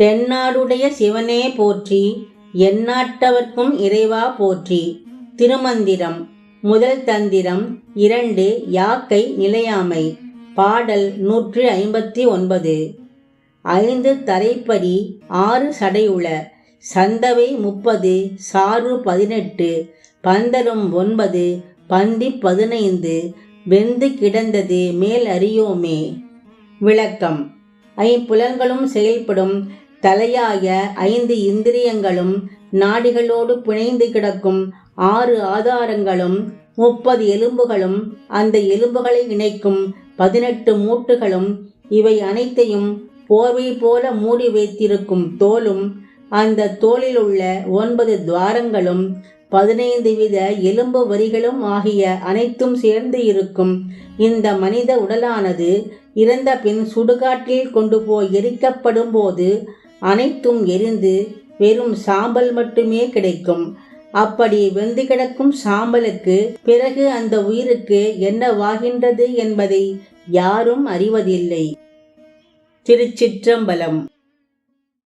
தென்னாடுடைய சிவனே போற்றி எந்நாட்டவர்க்கும் இறைவா போற்றி. திருமந்திரம் முதல் தந்திரம் இரண்டு யாக்கை நிலையாமை. பாடல் நூற்று ஐம்பத்தி ஒன்பது. ஐந்து தரைப்படி ஆறு சடையுள. சந்தவை முப்பது சாறு பதினெட்டு. பந்தரும் ஒன்பது பந்தி பதினைந்து. வெந்து கிடந்தது மேல் அறியோமே. விளக்கம். ஐம்புலன்களும் செயல்படும் தலையாய ஐந்து இந்திரியங்களும் நாடிகளோடு பிணைந்து கிடக்கும் ஆறு ஆதாரங்களும் முப்பது எலும்புகளும் அந்த எலும்புகளை இணைக்கும் பதினெட்டு மூட்டுகளும் இவை அனைத்தையும் போர்வை போல மூடி வைத்திருக்கும் தோலும் அந்த தோளில் உள்ள ஒன்பது துவாரங்களும் பதினைந்து வித எலும்பு வரிகளும் ஆகிய அனைத்தும் சேர்ந்து இருக்கும். இந்த மனித உடலானது இறந்த பின் சுடுகாட்டில் கொண்டு போய் எரிக்கப்படும் போது அனைத்தும் எரிந்து வெறும் சாம்பல் மட்டுமே கிடைக்கும். அப்படி வெந்து கிடக்கும் சாம்பலுக்கு பிறகு அந்த உயிருக்கு என்னவாகின்றது என்பதை யாரும் அறிவதில்லை. திருச்சிற்றம்பலம்.